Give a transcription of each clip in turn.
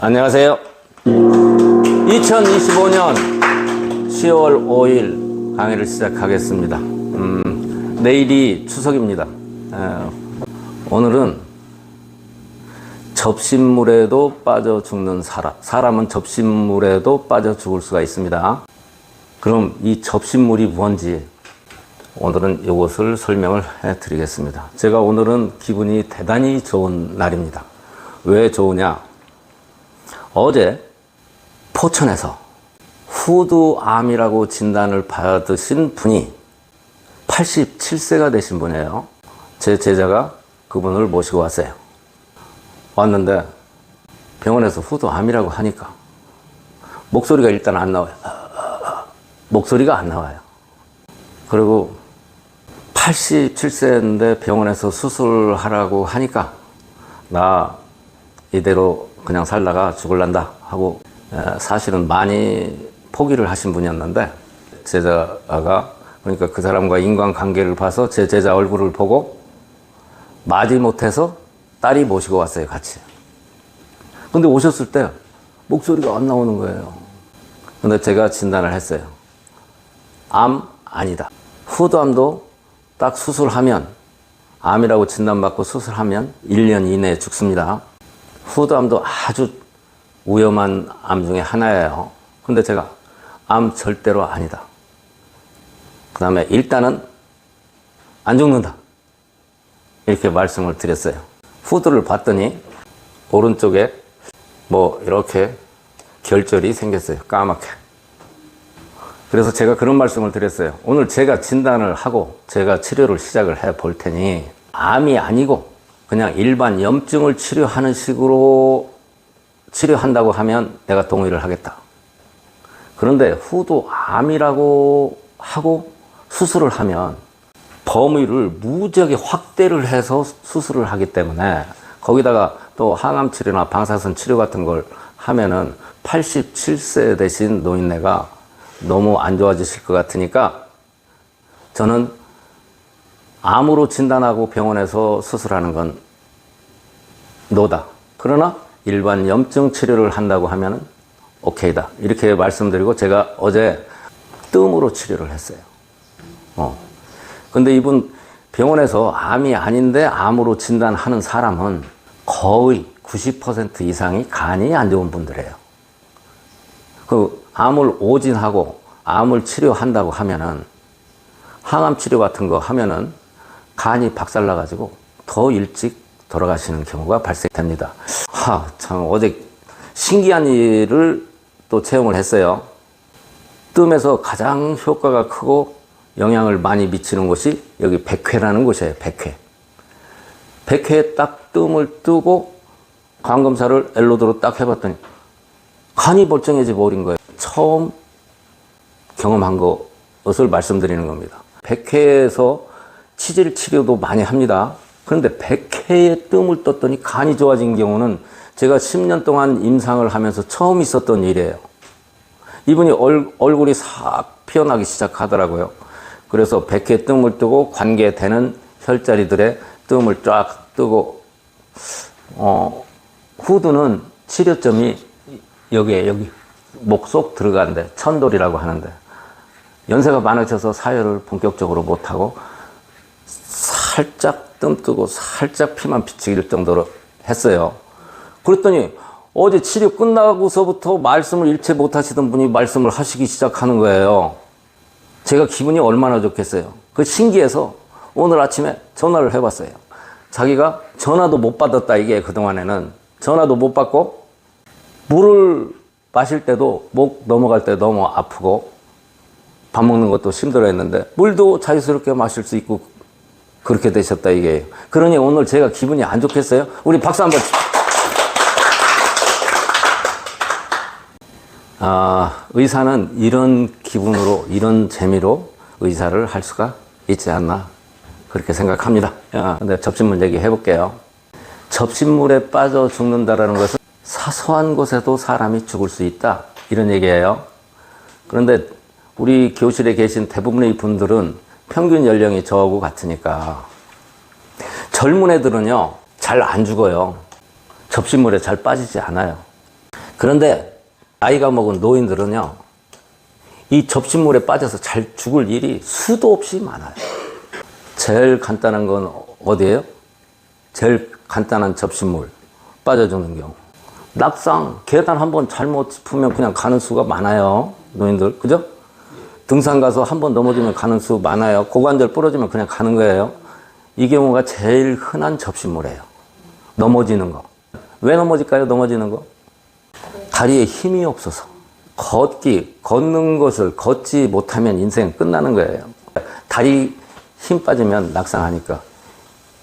안녕하세요. 2025년 10월 5일 강의를 시작하겠습니다. 음, 내일이 추석입니다. 에, 오늘은 접신물에도 빠져 죽는 사람. 사람은 접신물에도 빠져 죽을 수가 있습니다. 그럼 이 접신물이 뭔지 오늘은 이것을 설명을 해 드리겠습니다. 제가 오늘은 기분이 대단히 좋은 날입니다. 왜 좋으냐? 어제 포천에서 후두암이라고 진단을 받으신 분이 87세가 되신 분이에요. 제 제자가 그분을 모시고 왔어요. 왔는데 병원에서 후두암이라고 하니까 목소리가 일단 안 나와요. 목소리가 안 나와요. 그리고 87세인데 병원에서 수술하라고 하니까 나 이대로 그냥 살다가 죽을란다 하고 에, 사실은 많이 포기를 하신 분이었는데 제자가 그러니까 그 사람과 인간관계를 봐서 제 제자 얼굴을 보고 마지 못해서 딸이 모시고 왔어요 같이. 근데 오셨을 때 목소리가 안 나오는 거예요. 근데 제가 진단을 했어요. 암 아니다. 후두암도 딱 수술하면 암이라고 진단받고 수술하면 1년 이내에 죽습니다 후두암도 아주 위험한 암 중에 하나예요. 근데 제가 암 절대로 아니다. 그 다음에 일단은 안 죽는다. 이렇게 말씀을 드렸어요. 후두를 봤더니 오른쪽에 뭐 이렇게 결절이 생겼어요. 까맣게. 그래서 제가 그런 말씀을 드렸어요. 오늘 제가 진단을 하고 제가 치료를 시작을 해 볼 테니 암이 아니고 그냥 일반 염증을 치료하는 식으로 치료한다고 하면 내가 동의를 하겠다. 그런데 후도 암이라고 하고 수술을 하면 범위를 무지하게 확대를 해서 수술을 하기 때문에 거기다가 또 항암 치료나 방사선 치료 같은 걸 하면은 87세 되신 노인네가 너무 안 좋아지실 것 같으니까 저는 암으로 진단하고 병원에서 수술하는 건 노다. 그러나 일반 염증 치료를 한다고 하면은 오케이다. 이렇게 말씀드리고 제가 어제 뜸으로 치료를 했어요. 어. 근데 이분 병원에서 암이 아닌데 암으로 진단하는 사람은 거의 90% 이상이 간이 안 좋은 분들이에요. 그 암을 오진하고 암을 치료한다고 하면은 항암 치료 같은 거 하면은 간이 박살나가지고 더 일찍 돌아가시는 경우가 발생됩니다. 하, 참, 어제 신기한 일을 또 체험을 했어요. 뜸에서 가장 효과가 크고 영향을 많이 미치는 곳이 여기 백회라는 곳이에요, 백회. 백회에 딱 뜸을 뜨고 간 검사를 엘로드로 딱 해봤더니 간이 멀쩡해져 버린 거예요. 처음 경험한 것을 말씀드리는 겁니다. 백회에서 치질 치료도 많이 합니다. 그런데 백회에 뜸을 떴더니 간이 좋아진 경우는 제가 10년 동안 임상을 하면서 처음 있었던 일이에요. 이분이 얼, 얼굴이 싹 피어나기 시작하더라고요. 그래서 백회 뜸을 뜨고 관계되는 혈자리들의 뜸을 쫙 뜨고, 어, 후두는 치료점이 여기에, 여기, 목속 들어가는데, 천돌이라고 하는데, 연세가 많으셔서 사혈을 본격적으로 못하고, 살짝 뜸 뜨고 살짝 피만 비치길 정도로 했어요. 그랬더니 어제 치료 끝나고서부터 말씀을 일체 못 하시던 분이 말씀을 하시기 시작하는 거예요. 제가 기분이 얼마나 좋겠어요. 그 신기해서 오늘 아침에 전화를 해봤어요. 자기가 전화도 못 받았다 이게 그동안에는 전화도 못 받고 물을 마실 때도 목 넘어갈 때 너무 아프고 밥 먹는 것도 힘들어 했는데 물도 자유스럽게 마실 수 있고 그렇게 되셨다 이게. 그러니 오늘 제가 기분이 안 좋겠어요? 우리 박수 한번. 아, 의사는 이런 기분으로, 이런 재미로 의사를 할 수가 있지 않나. 그렇게 생각합니다. 아, 근데 접신물 얘기 해볼게요. 접신물에 빠져 죽는다라는 것은 사소한 곳에도 사람이 죽을 수 있다. 이런 얘기예요. 그런데 우리 교실에 계신 대부분의 분들은 평균 연령이 저하고 같으니까 젊은 애들은요 잘 안 죽어요 접시물에 잘 빠지지 않아요 그런데 나이가 먹은 노인들은요, 이 접시물에 빠져서 잘 죽을 일이 수도 없이 많아요. 제일 간단한 건 어디예요? 제일 간단한 접시물 빠져 죽는 경우. 낙상, 계단 한번 잘못 짚으면 그냥 가는 수가 많아요. 노인들. 그죠? 등산 가서 한 번 넘어지면 가는 수 많아요. 고관절 부러지면 그냥 가는 거예요. 이 경우가 제일 흔한 접시물이에요. 넘어지는 거. 왜 넘어질까요? 넘어지는 거? 다리에 힘이 없어서. 걷기, 걷는 것을 걷지 못하면 인생 끝나는 거예요. 다리 힘 빠지면 낙상하니까.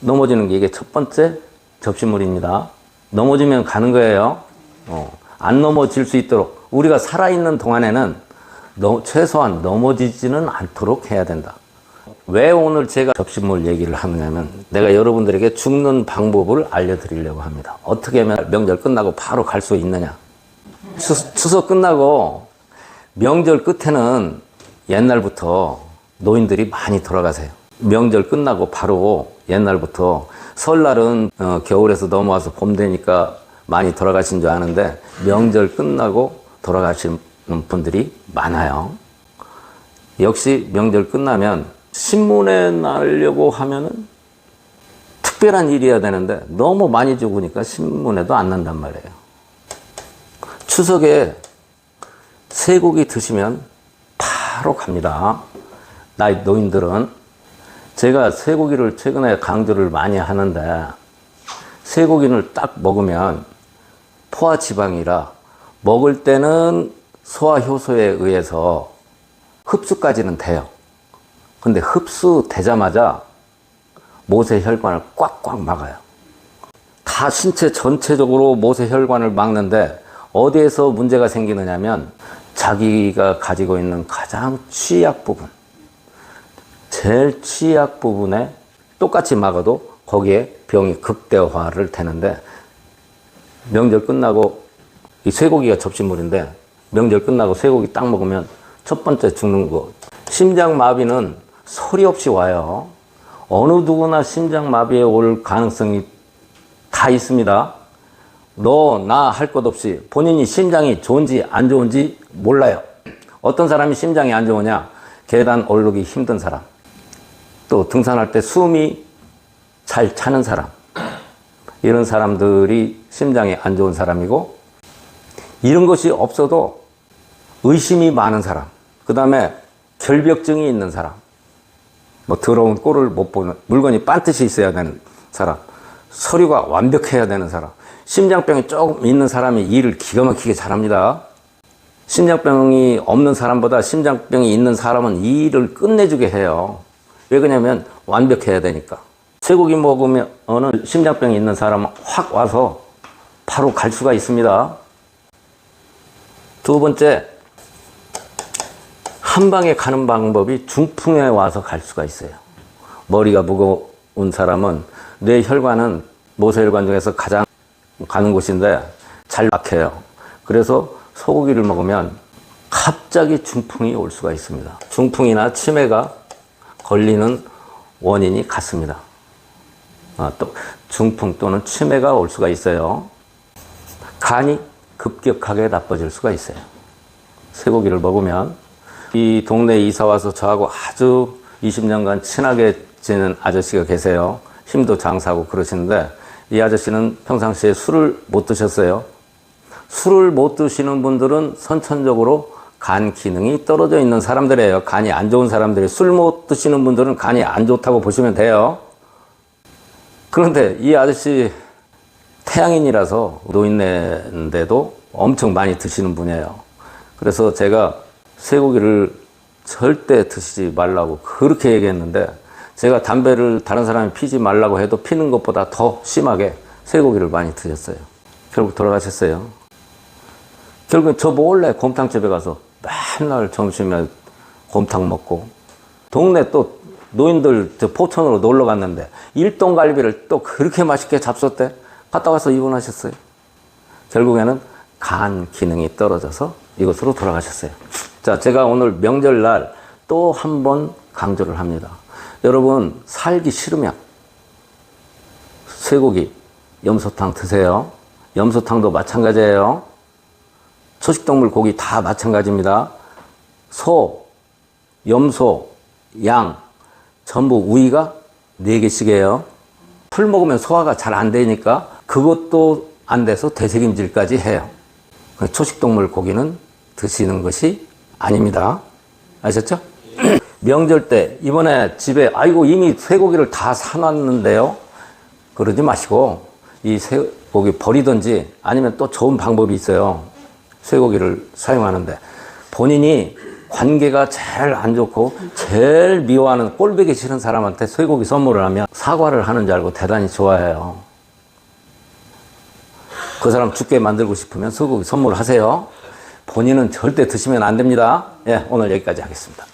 넘어지는 게 이게 첫 번째 접시물입니다. 넘어지면 가는 거예요. 어, 안 넘어질 수 있도록 우리가 살아있는 동안에는 너- 최소한 넘어지지는 않도록 해야 된다. 왜 오늘 제가 접시물 얘기를 하느냐면 내가 여러분들에게 죽는 방법을 알려드리려고 합니다. 어떻게 하면 명절 끝나고 바로 갈 수 있느냐. 추, 추석 끝나고 명절 끝에는 옛날부터 노인들이 많이 돌아가세요. 명절 끝나고 바로 옛날부터 설날은 어, 겨울에서 넘어와서 봄 되니까 많이 돌아가신 줄 아는데 명절 끝나고 돌아가시는 분들이 많아요. 역시 명절 끝나면 신문에 나려고 하면은 특별한 일이어야 되는데 너무 많이 죽으니까 신문에도 안 난단 말이에요. 추석에 쇠고기 드시면 바로 갑니다. 나이 노인들은 제가 쇠고기를 최근에 강조를 많이 하는데 쇠고기를 딱 먹으면 포화 지방이라 먹을 때는 소화 효소에 의해서 흡수까지는 돼요. 근데 흡수되자마자 모세 혈관을 꽉꽉 막아요. 다 신체 전체적으로 모세 혈관을 막는데 어디에서 문제가 생기느냐면 자기가 가지고 있는 가장 취약 부분, 제일 취약 부분에 똑같이 막아도 거기에 병이 극대화를 되는데 명절 끝나고 이 쇠고기가 접시물인데 명절 끝나고 쇠고기 딱 먹으면 첫 번째 죽는 거 심장 마비는 소리 없이 와요. 어느 누구나 심장 마비에 올 가능성이 다 있습니다. 너, 나 할 것 없이 본인이 심장이 좋은지 안 좋은지 몰라요. 어떤 사람이 심장이 안 좋으냐? 계단 오르기 힘든 사람. 또 등산할 때 숨이 잘 차는 사람. 이런 사람들이 심장이 안 좋은 사람이고, 이런 것이 없어도 의심이 많은 사람. 그 다음에 결벽증이 있는 사람. 뭐 더러운 꼴을 못 보는 물건이 반듯이 있어야 되는 사람. 서류가 완벽해야 되는 사람. 심장병이 조금 있는 사람이 일을 기가 막히게 잘합니다. 심장병이 없는 사람보다 심장병이 있는 사람은 이 일을 끝내주게 해요. 왜 그러냐면 완벽해야 되니까. 쇠고기 먹으면 어느 심장병이 있는 사람은 확 와서 바로 갈 수가 있습니다. 두 번째, 한 방에 가는 방법이 중풍에 와서 갈 수가 있어요. 머리가 무거운 사람은 뇌 혈관은 모세혈관 중에서 가장 가는 곳인데 잘 막혀요. 그래서 소고기를 먹으면 갑자기 중풍이 올 수가 있습니다. 중풍이나 치매가 걸리는 원인이 같습니다. 아, 또 중풍 또는 치매가 올 수가 있어요. 간이 급격하게 나빠질 수가 있어요. 쇠고기를 먹으면 이 동네에 이사 와서 저하고 아주 20년간 친하게 지낸 아저씨가 계세요. 힘도 장사하고 그러시는데 이 아저씨는 평상시에 술을 못 드셨어요. 술을 못 드시는 분들은 선천적으로 간 기능이 떨어져 있는 사람들이에요. 간이 안 좋은 사람들이 술 못 드시는 분들은 간이 안 좋다고 보시면 돼요. 그런데 이 아저씨 태양인이라서 노인네인데도 엄청 많이 드시는 분이에요. 그래서 제가 쇠고기를 절대 드시지 말라고 그렇게 얘기했는데 제가 담배를 다른 사람이 피지 말라고 해도 피는 것보다 더 심하게 쇠고기를 많이 드셨어요. 결국 돌아가셨어요. 결국 저 몰래 곰탕집에 가서 맨날 점심에 곰탕 먹고 동네 또 노인들 저 포천으로 놀러 갔는데 일동 갈비를 또 그렇게 맛있게 잡섰대 갔다 와서 입원하셨어요. 결국에는 간 기능이 떨어져서 이것으로 돌아가셨어요. 자, 제가 오늘 명절날 또 한 번 강조를 합니다. 여러분, 살기 싫으면 쇠고기, 염소탕 드세요. 염소탕도 마찬가지예요. 초식동물 고기 다 마찬가지입니다. 소, 염소, 양, 전부 우위가 4개씩이에요. 풀 먹으면 소화가 잘 안 되니까 그것도 안 돼서 되새김질까지 해요. 초식동물 고기는 드시는 것이 아닙니다. 아셨죠? 명절 때 이번에 집에 아이고 이미 쇠고기를 다 사놨는데요. 그러지 마시고 이 쇠고기 버리든지 아니면 또 좋은 방법이 있어요. 쇠고기를 사용하는데 본인이 관계가 제일 안 좋고 제일 미워하는 꼴보기 싫은 사람한테 쇠고기 선물을 하면 사과를 하는 줄 알고 대단히 좋아해요. 그 사람 죽게 만들고 싶으면 쇠고기 선물하세요. 본인은 절대 드시면 안 됩니다. 예, 오늘 여기까지 하겠습니다.